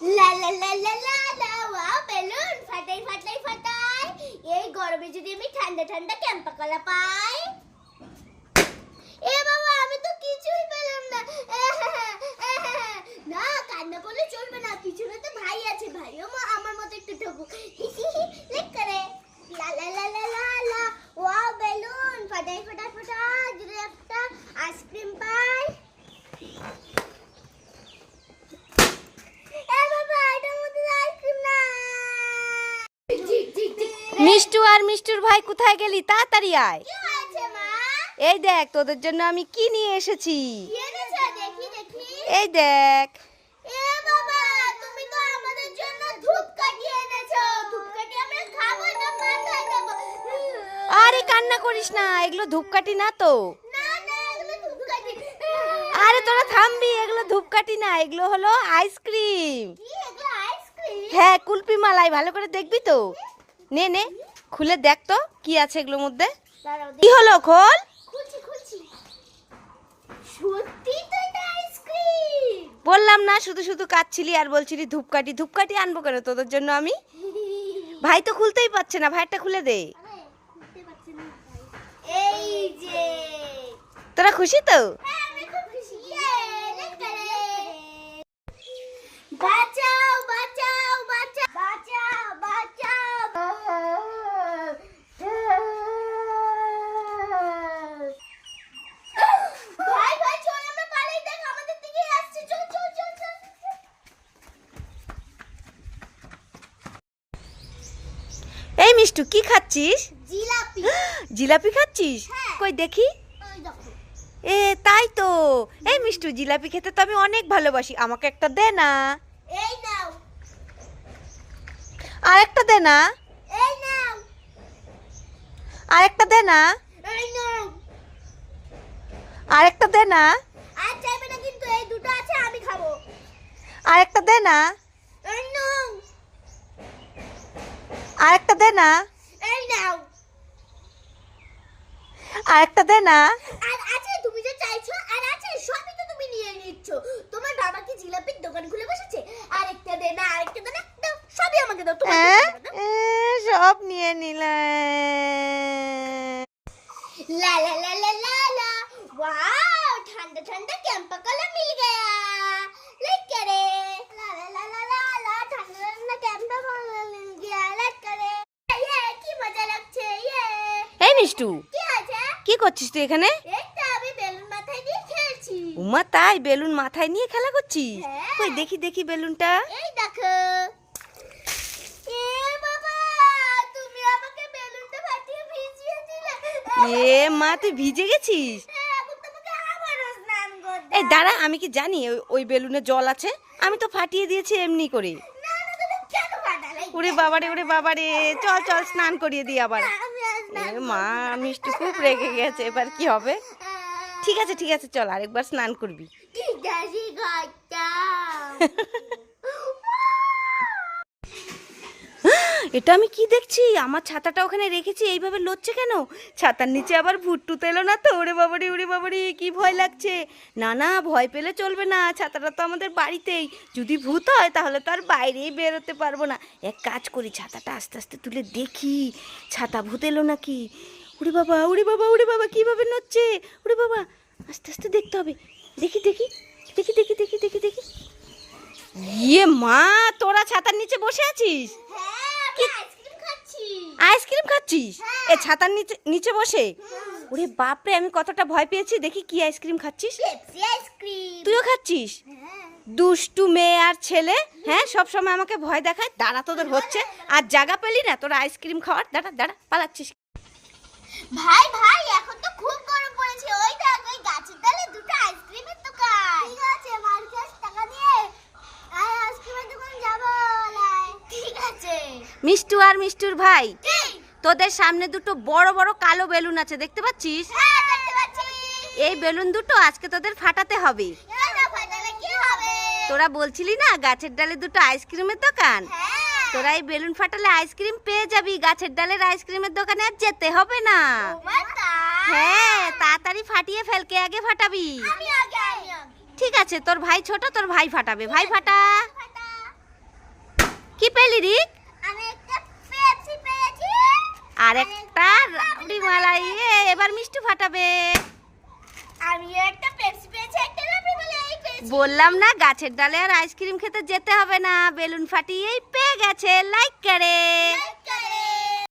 লা লা লা লা লা লা, ওয়াও, বেলুন, ফাটাই ফাটাই ফাটাই। এই গরমে যদি আমি ঠান্ডা ঠান্ডা ক্যাম্পা কলা পাই এ বাবা আমি তো কিছুই পেলাম না না কান্না করলে চলবে না পিছনে তো ভাই আছে ভাইও মা- আমার মতো একটু ঠকু লেক করে লা লা লা লা লা লা ওয়াও বেলুন ফাটাই ফাটাই ফাটাই যদি একটা আইসক্রিম পাই এ বাবা এটার মধ্যে আইসক্রিম না ঠিক ঠিক ঠিক মিষ্টু আর মিষ্টুর ভাই কোথায় গেলি? তাড়াতাড়ি আয়। কি হয়েছে মা? এই দেখ তোদের জন্য আমি কি নিয়ে এসেছি? এই দেখ। আরে কান্না করিস না এগুলো ধূপকাঠি না তো। আরে তোরা থামবি এগুলো ধূপকাঠি না এগুলো হলো আইসক্রিম। হ্যাঁ কুলপি মালাই ভালো করে দেখবি তো। নে নে খুলে দেখ তো কি আছে এগুলোর মধ্যে? কি হলো খোল? বললাম না শুধু শুধু কাচ্ছিলি আর বলছিলি ধূপকাঠি। ধূপকাঠি আনব কেন তোদের জন্য আমি? ভাই তো খুলতেই পারছে না ভাইটা খুলে দে। তোরা খুশি তো হ্যাঁ আমি খুব খুশি ইয়ে লেট করে বাঁচাও বাঁচাও বাঁচাও বাঁচাও বাঁচাও ভাই ভাই চল আমরা পালাই দেখ আমাদের দিকে আসছে চল চল চল চল মিষ্টু কি খাচ্ছিস? জিলাপি। জিলাপি খাচ্ছিস? হ্যাঁ। কই দেখি। এ তাই তো। এই মিষ্টু জিলাপি খেতে তো আমি অনেক ভালোবাসি। আমাকে একটা দে না। এই নাও। আর একটা দে না। এই নাও। আর একটা দে না। এই নাও। আর একটা দে না। আর চাইবে না কিন্তু এই দুটো আছে আমি খাব। আর একটা দে না এই নাও আরেকটা দে না। এই নাও। আরেকটা দে না। আর আছে তুমি চাইছো আর আছে সবই তো তুমি নিয়ে নিচ্ছ। তোমার বাবা কি জিলাপির দোকান খুলে বসেছে? আরেকটা দে না আরেকটা দে না দাও সবই আমাকে দাও হ্যাঁ? সব নিয়ে নিলে। লা লা লা লা লা ওয়াও ঠান্ডা ঠান্ডা ক্যাম্পা কলা মিল মিষ্টু কি কি করছিস তুই এখানে? উমা তাই বেলুন মাথায় নিয়ে খেলা করছিস? হ্যাঁ। কই দেখি দেখি বেলুনটা। এই দেখো। এ মা তুই ভিজে গেছিস? হ্যাঁ, এই দাঁড়া আমি কি জানি ওই- ওই বেলুনে জল আছে? আমি তো ফাটিয়ে দিয়েছি এমনি করে। ওরে বাবারে ওরে বাবারে চল চল স্নান করিয়ে দিই আবার। মা মিষ্টি খুব রেগে গেছে এবার কি হবে? ঠিক আছে ঠিক আছে চল আরেকবার স্নান করবি ঠিক আছে ঘরটা এটা আমি কি দেখছি? আমার ছাতাটা ওখানে রেখেছি, এইভাবে লড়ছে কেন? ছাতার নিচে আবার ভুট্টু এলো না তো। ওরে বাবারে ওরে বাবারে, কি ভয় লাগছে? না না, ভয় পেলে চলবে না, ছাতাটা তো আমাদের বাড়িতেই। যদি ভূত হয়, তাহলে তো আর বাইরেই বেরোতে পারব না। এক কাজ করি, ছাতাটা আস্তে আস্তে তুলে দেখি। ছাতা ভূত এলো নাকি? উড়ে বাবা উড়ে বাবা উড়ে বাবা, কীভাবে নড়ছে? উড়ে বাবা, আস্তে আস্তে দেখতে হবে। দেখি দেখি দেখি দেখি দেখি দেখি দেখি। ইয়ে মা, তোরা ছাতার নিচে বসে আছিস? আইসক্রিম খাচ্ছিস? এ ছাতার নিচে নিচে বসে? ওরে বাপরে আমি কতটা ভয় পেয়েছি। দেখি কি আইসক্রিম খাচ্ছিস। আইসক্রিম। তুইও খাচ্ছিস? হ্যাঁ। দুষ্টু মেয়ে আর ছেলে হ্যাঁ? সব সময় আমাকে ভয় দেখায়। দাঁড়া তোদের হচ্ছে। আর জায়গা পেলি না? তোরা আইসক্রিম খাওয়ার? দাঁড়া দাঁড়া পালাচ্ছিস। ভাই ভাই এখন তো খুব গরম পড়েছে। ওই দেখ ওই গাছের ডালে দুটো আইসক্রিমের দোকান। ঠিক আছে মার্কেট টাকা দিয়ে আয় আইসক্রিমের দোকান যাব লাই। ঠিক আছে মিষ্টু আর মিষ্টুর ভাই। তোদের সামনে দুটো বড় বড় কালো বেলুন আছে দেখতে পাচ্ছিস? হ্যাঁ এই বেলুন দুটো আজকে তোদের ফাটাতে হবে। তোরা বলছিলি না গাছের ডালে দুটো আইসক্রিমের দোকান? হ্যাঁ। তোরা এই বেলুন ফাটালে আইসক্রিম পেয়ে যাবি গাছের ডালের আইসক্রিমের দোকানে আর যেতে হবে না। হ্যাঁ তাড়াতাড়ি ফাটিয়ে ফেল কে আগে ফাটাবি? ঠিক আছে তোর ভাই ছোট তোর ভাই ফাটাবে। ভাই ফাটা। ফাটা। কি পেলি রিক আমি একটা পেপসি পেয়েছি আর একটা এ, এবার মিষ্টি ফাটাবে। আমি একটা পেপসি পেয়েছি একটা মালাই পেয়েছি। বললাম না গাছের ডালে আর আইসক্রিম খেতে যেতে হবে না। বেলুন ফাটিয়েই পেয়ে গেছে লাইক করে।